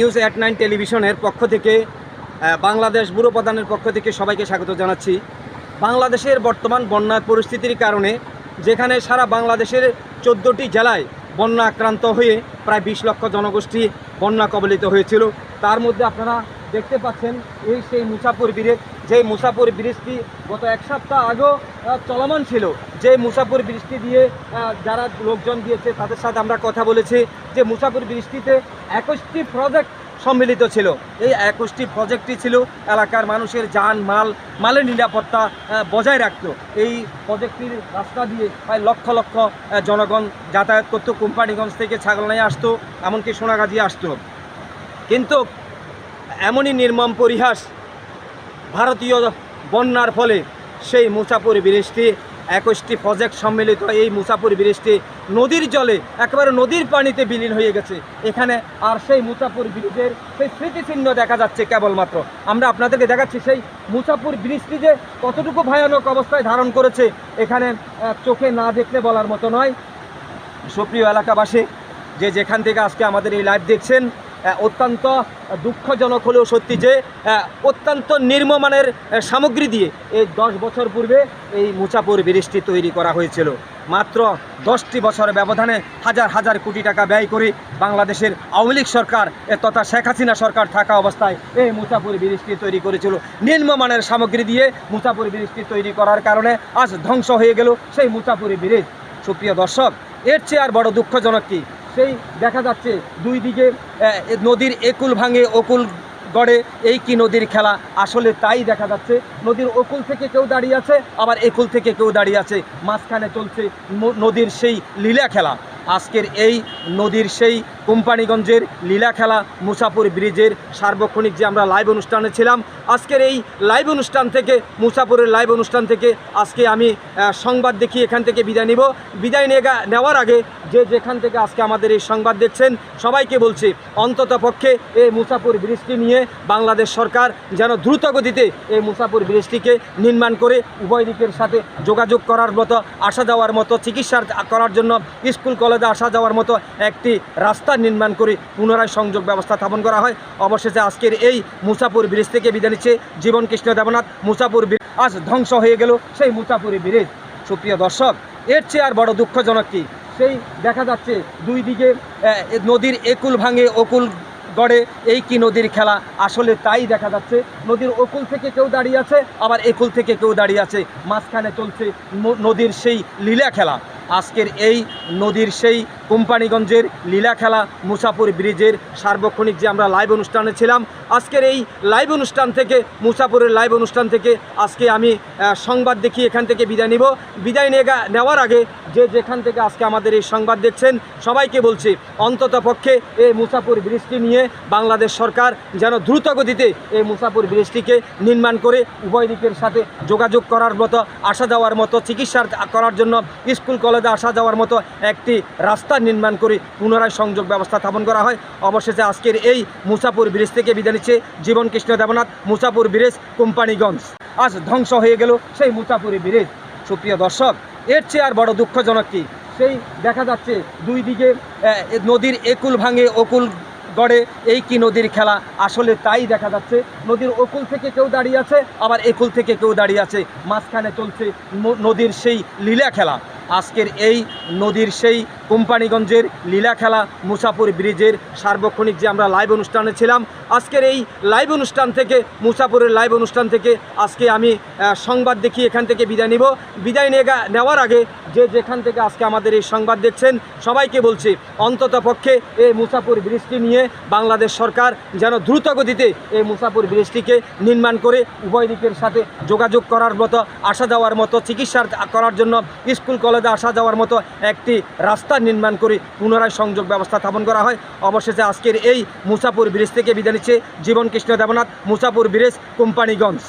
News at nine টেলিভিশনের পক্ষ থেকে বাংলাদেশ ব্যুরো প্রধানের পক্ষ থেকে সবাইকে স্বাগত জানাচ্ছি। বাংলাদেশের বর্তমান বন্যার পরিস্থিতির কারণে, যেখানে সারা বাংলাদেশের চোদ্দোটি জেলায় বন্যা আক্রান্ত হয়ে প্রায় বিশ লক্ষ জনগোষ্ঠী বন্যা কবলিত হয়েছিল। তার মধ্যে আপনারা দেখতে পাচ্ছেন এই সেই মুসাফর ব্রিজ যে মুসাফর বৃষ্টি গত এক সপ্তাহ আগেও চলমান ছিল। যে মুসাফর বৃষ্টি দিয়ে যারা লোকজন দিয়েছে, তাদের সাথে আমরা কথা বলেছি যে মুসাফর বৃষ্টিতে একুশটি প্রজেক্ট সম্মিলিত ছিল। এই একুশটি প্রজেক্টটি ছিল এলাকার মানুষের যান, মাল, মালের নিরাপত্তা বজায় রাখত। এই প্রজেক্টটির রাস্তা দিয়ে প্রায় লক্ষ লক্ষ জনগণ যাতায়াত করতো, কোম্পানিগঞ্জ থেকে ছাগলনায় আসতো, এমনকি সোনাগাজী আসতো। কিন্তু এমনই নির্মম পরিহাস ভারতীয় বন্যার ফলে সেই মুসাপুর ব্রিজটি একুশটি প্রজেক্ট সম্মিলিত এই মুসাপুর ব্রিজটি নদীর জলে, একেবারে নদীর পানিতে বিলীন হয়ে গেছে। এখানে আর সেই মুসাপুর ব্রিজের সেই স্মৃতিচিহ্ন দেখা যাচ্ছে কেবলমাত্র। আমরা আপনাদেরকে দেখাচ্ছি সেই মুসাপুর ব্রিজটি যে কতটুকু ভয়ানক অবস্থায় ধারণ করেছে, এখানে চোখে না দেখলে বলার মতো নয়। সুপ্রিয় এলাকাবাসী, যে যেখান থেকে আজকে আমাদের এই লাইভ দেখছেন অত্যন্ত দুঃখজনক হলেও সত্যি যে অত্যন্ত নির্মমানের সামগ্রী দিয়ে এই দশ বছর পূর্বে এই মুচাপুর ব্রিজটি তৈরি করা হয়েছিল। মাত্র দশটি বছর ব্যবধানে হাজার হাজার কোটি টাকা ব্যয় করে বাংলাদেশের আওয়ামী লীগ সরকার তথা শেখ হাসিনা সরকার থাকা অবস্থায় এই মুচাপুর ব্রিজটি তৈরি করেছিল। নিম্নমানের সামগ্রী দিয়ে মুচাপুর ব্রিজটি তৈরি করার কারণে আজ ধ্বংস হয়ে গেল সেই মুচাপুরি ব্রিজ। সুপ্রিয় দর্শক, এর চেয়ে আর বড় দুঃখজনক কি? সেই দেখা যাচ্ছে দুই দিকে নদীর একুল ভাঙে, অকুল গড়ে। এই কি নদীর খেলা? আসলে তাই দেখা যাচ্ছে, নদীর অকুল থেকে কেউ দাঁড়িয়ে আছে, আবার একুল থেকে কেউ দাঁড়িয়ে আছে। মাঝখানে চলছে নদীর সেই লীলা খেলা। আজকের এই নদীর সেই কোম্পানিগঞ্জের লীলা খেলা মুসাপুর ব্রিজের সার্বক্ষণিক যে আমরা লাইভ অনুষ্ঠানে ছিলাম, আজকের এই লাইভ অনুষ্ঠান থেকে, মুসাপুরের লাইভ অনুষ্ঠান থেকে আজকে আমি সংবাদ দেখি, এখান থেকে বিদায় নিব। বিদায় নেওয়ার আগে যে যেখান থেকে আজকে আমাদের এই সংবাদ দেখছেন, সবাইকে বলছি, অন্তত পক্ষে এই মুসাপুর ব্রিজটি নিয়ে বাংলাদেশ সরকার যেন দ্রুত গতিতে এই মুসাপুর ব্রিজটিকে নির্মাণ করে, উভয় দিকের সাথে যোগাযোগ করার মতো, আসা যাওয়ার মতো, চিকিৎসা করার জন্য, স্কুল, কলেজে আসা যাওয়ার মতো একটি রাস্তা নির্মাণ করে পুনরায় সংযোগ ব্যবস্থা স্থাপন করা হয়। অবশেষে আজকের এই মুসাপুর ব্রিজ থেকে বিদায় নিচ্ছে জীবন কৃষ্ণ দেবনাথ। মুসাপুর ব্রিজ আজ ধ্বংস হয়ে গেল সেই মুসাপুরি ব্রিজ। সুপ্রিয় দর্শক, এর চেয়ে আর বড় দুঃখজনক কি? সেই দেখা যাচ্ছে দুই দিকে নদীর একুল ভাঙে অকুল গড়ে এই কি নদীর খেলা? আসলে তাই দেখা যাচ্ছে, নদীর অকুল থেকে কেউ দাঁড়িয়ে আছে, আবার একুল থেকে কেউ দাঁড়িয়ে আছে। মাঝখানে চলছে নদীর সেই লীলা খেলা। আজকের এই নদীর সেই কোম্পানিগঞ্জের লীলা খেলা মুসাপুর ব্রিজের সার্বক্ষণিক যে আমরা লাইভ অনুষ্ঠানে ছিলাম, আজকের এই লাইভ অনুষ্ঠান থেকে মুসাপুরের লাইভ অনুষ্ঠান থেকে আজকে আমি সংবাদ দেখি, এখান থেকে বিদায় নিব। বিদায় নিয়ে নেওয়ার আগে যে যেখান থেকে আজকে আমাদের এই সংবাদ দেখছেন, সবাইকে বলছি, অন্তত পক্ষে এই মুসাপুর ব্রিজটি নিয়ে বাংলাদেশ সরকার যেন দ্রুত গতিতে এই মুসাপুর ব্রিজটিকে নির্মাণ করে উভয় দিকের সাথে যোগাযোগ করার মতো, আসা যাওয়ার মতো চিকিৎসা করার জন্য, স্কুল, কলেজে আসা যাওয়ার মতো একটি রাস্তা নির্মাণ করে পুনরায় সংযোগ ব্যবস্থা স্থাপন করা হয়। অবশেষে আজকের এই মুসাপুর ব্রিজ থেকে বিদায় নিচ্ছে জীবন কৃষ্ণ দেবনাথ, মুসাপুর ব্রিজ, কোম্পানিগঞ্জ। আজ ধ্বংস হয়ে গেল সেই মুসাপুরি ব্রিজ। সুপ্রিয় দর্শক, এর চেয়ে আর বড় দুঃখজনক কি? সেই দেখা যাচ্ছে দুই দিকে নদীর একুল ভাঙে অকুল গড়ে এই কি নদীর খেলা? আসলে তাই দেখা যাচ্ছে, নদীর অকুল থেকে কেউ দাঁড়িয়ে আছে, আবার একুল থেকে কেউ দাঁড়িয়ে আছে। মাঝখানে চলছে নদীর সেই লীলা খেলা। আজকের এই নদীর সেই কোম্পানিগঞ্জের লীলা খেলা মুসাপুর ব্রিজের সার্বক্ষণিক যে আমরা লাইভ অনুষ্ঠানে ছিলাম, আজকের এই লাইভ অনুষ্ঠান থেকে মুসাপুরের লাইভ অনুষ্ঠান থেকে আজকে আমি সংবাদ দেখি, এখান থেকে বিদায় নিব। বিদায় নিয়ে নেওয়ার আগে যে যেখান থেকে আজকে আমাদের এই সংবাদ দেখছেন, সবাইকে বলছি, অন্তত পক্ষে এই মুসাপুর ব্রিজটি নিয়ে বাংলাদেশ সরকার যেন দ্রুত গতিতে এই মুসাপুর ব্রিজটিকে নির্মাণ করে উভয় দিকের সাথে যোগাযোগ করার মতো, আসা যাওয়ার মতো চিকিৎসা করার জন্য, স্কুল, কলেজে আসা যাওয়ার মতো একটি রাস্তা নির্মাণ করে পুনরায় সংযোগ ব্যবস্থা স্থাপন করা হয়। অবশেষে আজকের এই মুসাপুর ব্রিজ থেকে বিদায় নিচ্ছে জীবন কৃষ্ণ দেবনাথ, মুসাপুর ব্রিজ, কোম্পানিগঞ্জ।